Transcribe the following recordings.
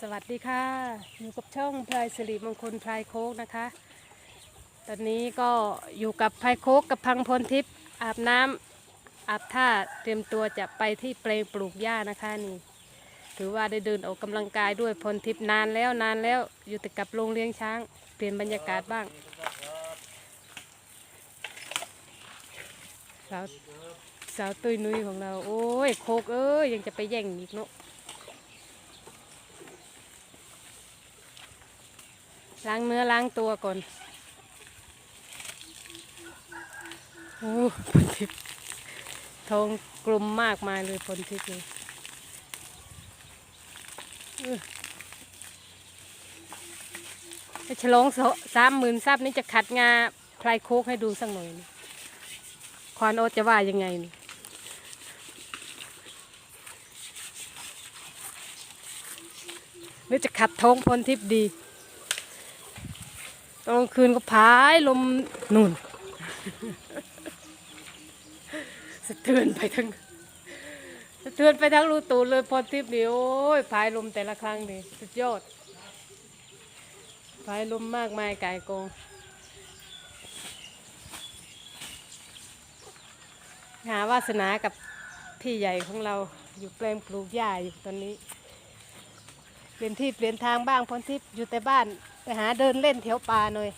สวัสดีค่ะ อยู่กับช่องพลายสิริมงคลพลายโคกนะคะ ตอนนี้ก็อยู่กับพลายโคกกับพังพลทิพย์อาบน้ำอาบท่าเตรียมตัวจะไปที่เปลงปลูกหญ้านะคะนี่ถือว่าได้เดินออกกำลังกายด้วยพลทิพย์นานแล้วนานแล้วอยู่แต่กับโรงเลี้ยงช้าง เปลี่ยนบรรยากาศบ้างสาวสาวตุยนุยของเรา โอ้ยโคกเอ้ยยังจะไปแย่งอีกเนาะ ล้างเนื้อล้างตัวก่อนโอ้พลทิพย์ทองกลมมากมายเลยพลทิพย์เลยอื้อฉลองสามหมื่นซับนี่จะขัดงาพลายโคกให้ดูสักหน่อยนี่ควานโอตจะว่ายังไงนี่หรือจะขัดท้องพลทิพย์ดี ตอนคืนก็พายลมนุ่นสะเทือนไปทั้งสะเทือนไปทั้งรูตูเลยพอทิพย์นี่โอ้ยพายลมแต่ละครั้งนี่สุดยอดพายลมมากมายกายกองหาวาสนากับพี่ใหญ่ของเราอยู่แปลงปลูกหญ้าอยู่ตอนนี้ เปลี่ยนที่เปลี่ยนทางบ้างพรทิพย์อยู่แต่บ้าน ไปหาเดินเล่นแถวป่าหน่อย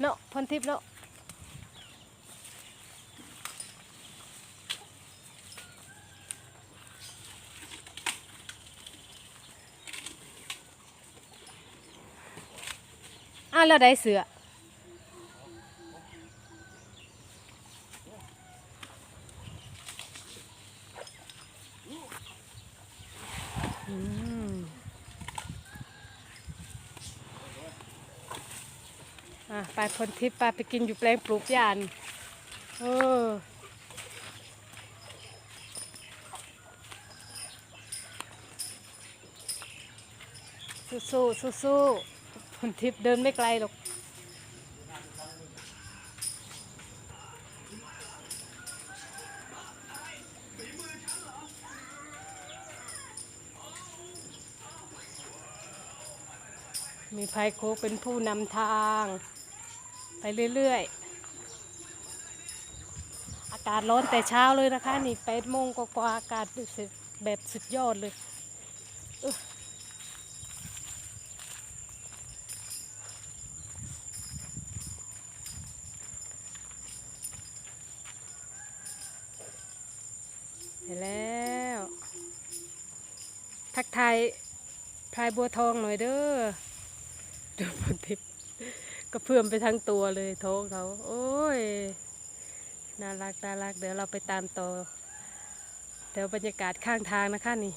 เนาะพนทิพย์เนาะอ้าวแล้วได้เสือม อะ ไปคนทิพย์ไปไปกินอยู่แปลงปลูกยานเออสู้สู้สู้สู้ๆคนทิพย์เดินไม่ไกลหรอกมีไพโคกเป็นผู้นำทาง ไปเรื่อยๆ อากาศร้อนแต่เช้าเลยนะคะ นี่แปดโมงกว่าอากาศแบบสุดยอดเลยเห็นแล้ว ทักทายพลายบัวทองหน่อยเด้อดูบนทิพ ย์ก็เพื่อมไปทั้งตัวเลยท้องเขา โอ้ย น่ารักน่ารัก เดี๋ยวเราไปตามต่อเดี๋ยวบรรยากาศข้างทางนะคะนี่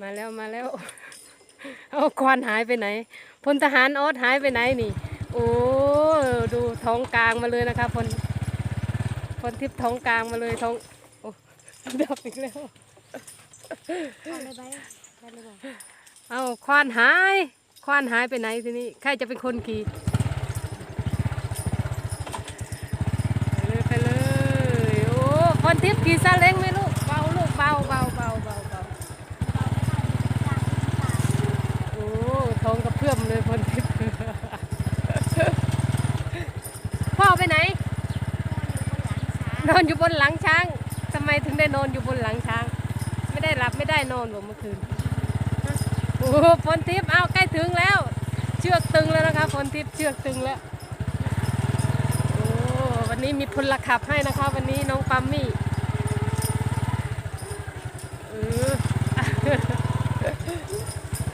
มาแล้วมาแล้ว เอาควันหายไปไหน พลทหารออสหายไปไหนนี่ โอ้ดูท้องกลางมาเลยนะคะพลพลทิพย์ท้องกลางมาเลยท้อง โอ้ดับอีกแล้ว เอาเลยไปได้เลยบอกเอาควานหายควานหายไปไหนทีนี้ใครจะเป็นคนขี่ไปเลยไปเลยโอ้พรทิพย์ขี่ซาเล้งไหมลูกเบาลูกเบาเบาเบาเบาเบาโอ้ท้องกระเพื่อมเลยพรทิพย์พ่อไปไหนนอนอยู่บนหลังช้างทำไมถึงได้นอนอยู่บนหลังช้าง ไม่ได้หลับไม่ได้นอนบ่เมื่อคืนโอ้โหฝนทิพย์เอาใกล้ถึงแล้ว เชือกตึงแล้วนะคะฝนทิพย์เชือกตึงแล้วโอ้วันนี้มีพลขับให้นะคะ วันนี้น้องปัมมี่เออ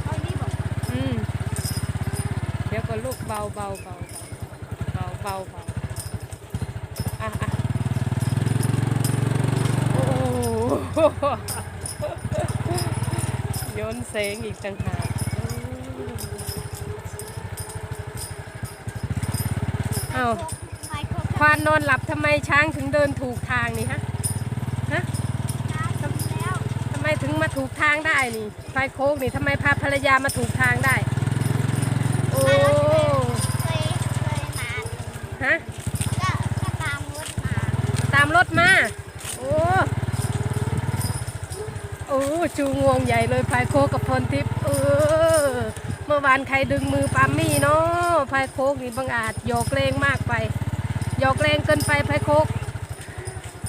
เอาดีบอกอืมเดี๋ยวก็ลูกเบาเบาเบาเบาเบาเบาอะอะโอ้ โหโยนเสงอีกต่างหากอืมอ้าวไปครบควานนอนหลับทำไมช้างถึงเดินถูกทางนี่ฮะฮะน้ำแล้วทำไมถึงมาถูกทางได้นี่ไฟโค้งนี่ทำไมพาภรรยามาถูกทางได้ โอ้เคยเคยมาฮะก็ก็ตามรถรถมา โอ้โอ้จูงวงใหญ่เลยพายโคกับพรทิพย์เออ เมื่อวานใครดึงมือปามมี่เนาะพายโคกนี่บังอาจโยกเลงมากไปโยกเลงเกินไปพายโคก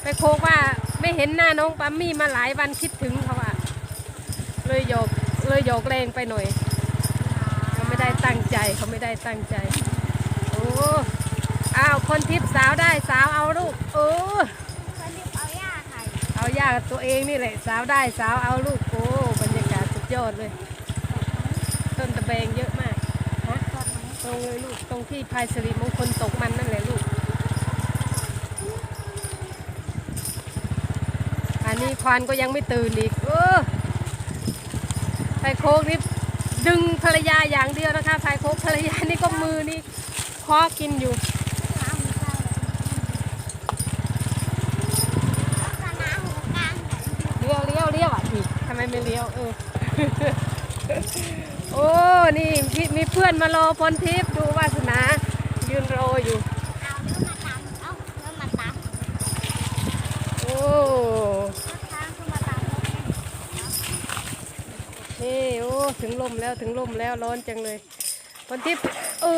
พายโคกว่าไม่เห็นหน้าน้องปามมี่มาหลายวันคิดถึงเขาอะเลยโยกเลยโยกเลงไปหน่อยเขาไม่ได้ตั้งใจเขาไม่ได้ตั้งใจโอ้อ้าวคนทิพย์สาวได้สาวเอาลูกโอ้คนที่เอาย่าไข่ เอา ยากตัวเองนี่แหละ สาวได้สาวเอาลูกโอ้บรรยากาศสุดยอดเลย ต้นตะแบงเยอะมากฮะตรงเลยลูกตรงที่พายสิริมงคลตกมันนั่นแหละลูก อันนี้ควานก็ยังไม่ตื่นอีกเออพายโคกนี่ดึงภรรยาอย่างเดียวนะคะพายโคกภรรยานี่ก็มือนี่คอกินอยู่ น้ำมีข้าวแล้วก็น้ำหัวกลาง เลี้ยวเลี้ยวเลี้ยวอะพี่ทำ ไมไม่เลี้ยวเออโอ้นี่พี่มีเพื่อนมารอพรทิพย์ดูวาสนา ยืนรออยู่เอาเนื้อมาตำเอาเนื้อมาตำโอ้ทางเข้ามาตำแล้วเนี่ยนี่โอ้ถึงลมแล้วถึงลมแล้วร้อนจังเลยพรทิพย์โอ้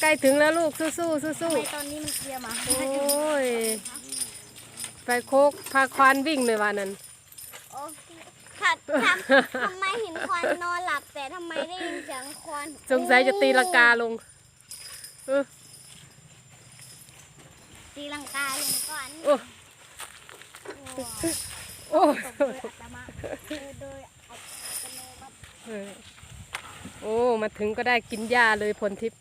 ใกล้ถึงแล้วลูกสู้สู้สู้สู้ทำไมตอนนี้มันเคลียร์มาโอ้ยไปโคกพาควานวิ่งเลยวันนั้นโอ้ ค่ะทำทำไมเห็นควันนอนหลับ แต่ทำไมได้ยินเสียงควันสงสัยจะตีลังกาลงเออตีลังกาลงก่อนโอ้โอ้โอ้ตบโดยอัตมาโดยโดยอัตโนมัติเออโอ้ มาถึงก็ได้กินหญ้าเลยพลทิพย์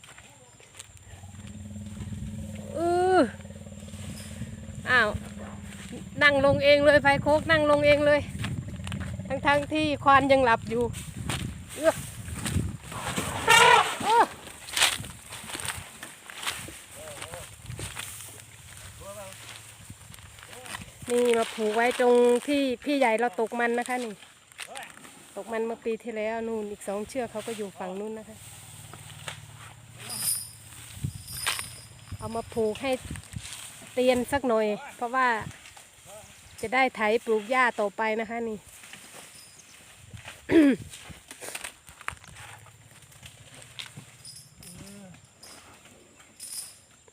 เอออ้าว นั่งลงเองเลยไฟโคกนั่งลงเองเลย ทั้งทั้งๆที่ควานยังหลับอยู่นี่มาผูกไว้ตรงที่พี่ใหญ่เราตกมันนะคะนี่ ตกมันเมื่อปีที่แล้วนู่นอีกสองเชือกเขาก็อยู่ฝั่งนู้นนะคะ เอามาผูกให้เตียนสักหน่อย เพราะว่าจะได้ไถปลูกหญ้าต่อไปนะคะนี่ เ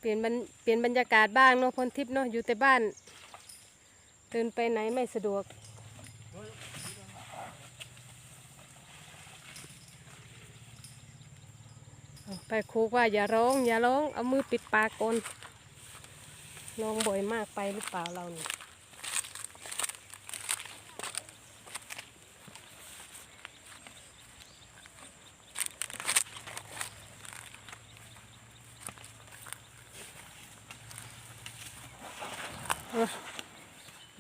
ปลี่ยนบรรเปลี่ยนบรรยากาศบ้างเนาะพลทิพย์เนาะอยู่แต่บ้าน เดินไปไหนไม่สะดวกไปครูว่าอย่าร้อง อย่าร้อง เอามือปิดปากกนร้องบ่อยมากไปหรือเปล่าเราเนี่โ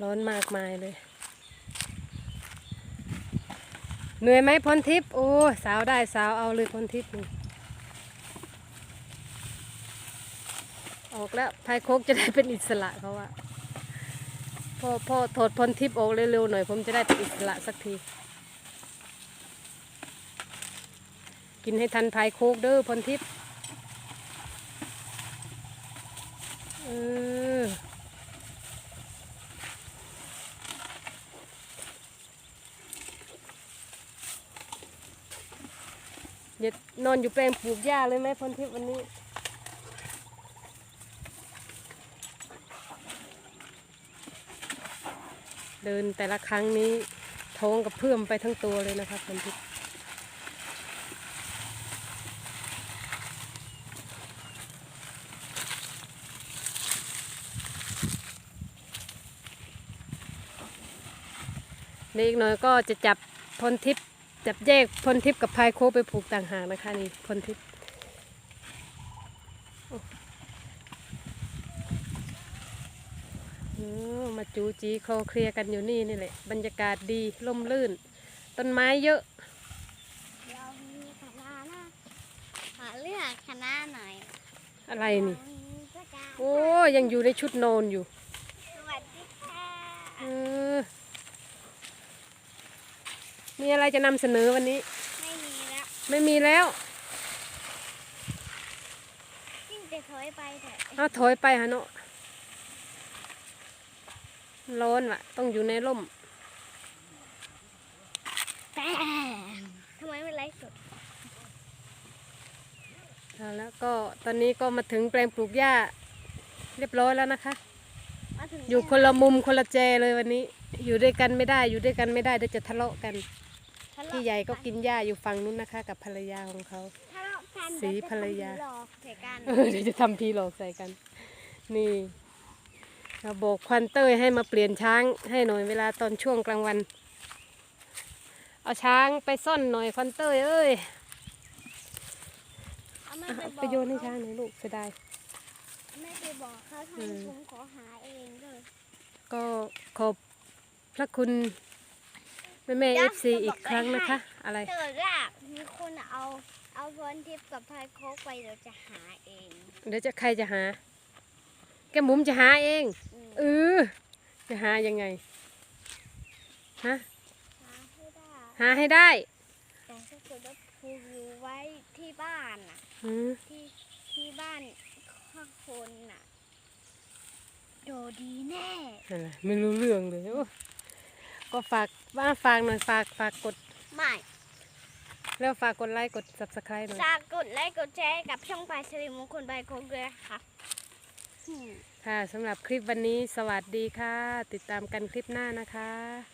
ร้อนมากมายเลย เหนื่อยไหมพรทิพย์โอ้สาวได้สาวเอาเลยพรทิพย์นี่ออกแล้วพายโคกจะได้เป็นอิสระเขาว่าพ่อพ่อถอดพรทิพย์ออกเร็วๆหน่อย ผมจะได้เป็นอิสระสักที กินให้ทันพายโคกเด้อพรทิพย์เออ อย่านอนอยู่แปลงปลูกหญ้าเลยไหมพรทิพย์วันนี้ เดินแต่ละครั้งนี้ท้องกับเพื่อมไปทั้งตัวเลยนะครับคนทิพย์เด็กน่อยก็จะจับพลทิพย์ จับแยกพลทิพย์กับพายโคกไปผูกต่างหากนะคะนี่พลทิพย์เออมาจูจีคลอเคลียร์กันอยู่นี่นี่แหละ บรรยากาศดีร่มรื่น ต้นไม้เยอะเดี๋ยวมีคณะนะขอเลือกคณะหน่อย อะไรนี่อืมก็จะโอ้ยังอยู่ในชุดนอนอยู่ สวัสดีค่ะเออ มีอะไรจะนำเสนอวันนี้ ไม่มีแล้วไม่มีแล้วยิ่งจะถอยไปเถอะเอาถอยไปฮะเนาะร้อนว่ะ ต้องอยู่ในร่มแต่ทำไมไม่ไลฟ์สดเอาแล้วก็ตอนนี้ก็มาถึงแปลงปลูกหญ้า เรียบร้อยแล้วนะคะ มาถึงอยู่คนละมุมคนละแจเลยวันนี้ อยู่ด้วยกันไม่ได้ อยู่ด้วยกันไม่ได้เดี๋ยวจะทะเลาะกันทะเลาะ พี่ใหญ่ก็กินหญ้าอยู่ฝั่งนู้นนะคะ กับภรรยาของเขา ทะเลาะกันสีภรรยา เดี๋วจะทำหลอกใส่กันเออเดี๋ยวจะทำพีหลอกใส่กัน นี่เราบอกควันเต้ยให้มาเปลี่ยนช้างให้หน่อยเวลาตอนช่วงกลางวัน เอาช้างไปซ่อนหน่อยควันเต้ยเอ้ยเอาไม่อะไปเอาบไปอกโยนให้ช้างหน่อยลูกเสียดาย ไม่ไปบอกเขาทำอืไมมผมขอหาเองเลยก็ขอบพระคุณ แม่แม่เอฟซีอีกครั้งนะคะ อะไรถ้าเกิดว่ามีคนเอาเอาพรทิพย์กับพายโคกไปเดี๋ยวจะหาเอง เดี๋ยวจะใครจะหา แกหมุมจะหาเองอืมเออจะหายังไงฮะหาให้ได้หาให้ได้แต่ถ้าเกิดว่าผูกอยู่ไว้ที่บ้านน่ะอืมที่ที่บ้านข้างคนน่ะโดดีแน่นั่นแหละไม่รู้เรื่องเลยโอ้ ก็ฝากว่าฝากหน่อยฝากฝากกดไม่แล้วฝากกดไลค์กด subscribe หน่อยฝากกดไลค์กดแชร์กับช่องปลายสิริมงคลใบโคกด้วยค่ะอืมค่ะสำหรับคลิปวันนี้สวัสดีค่ะ ติดตามกันคลิปหน้านะคะ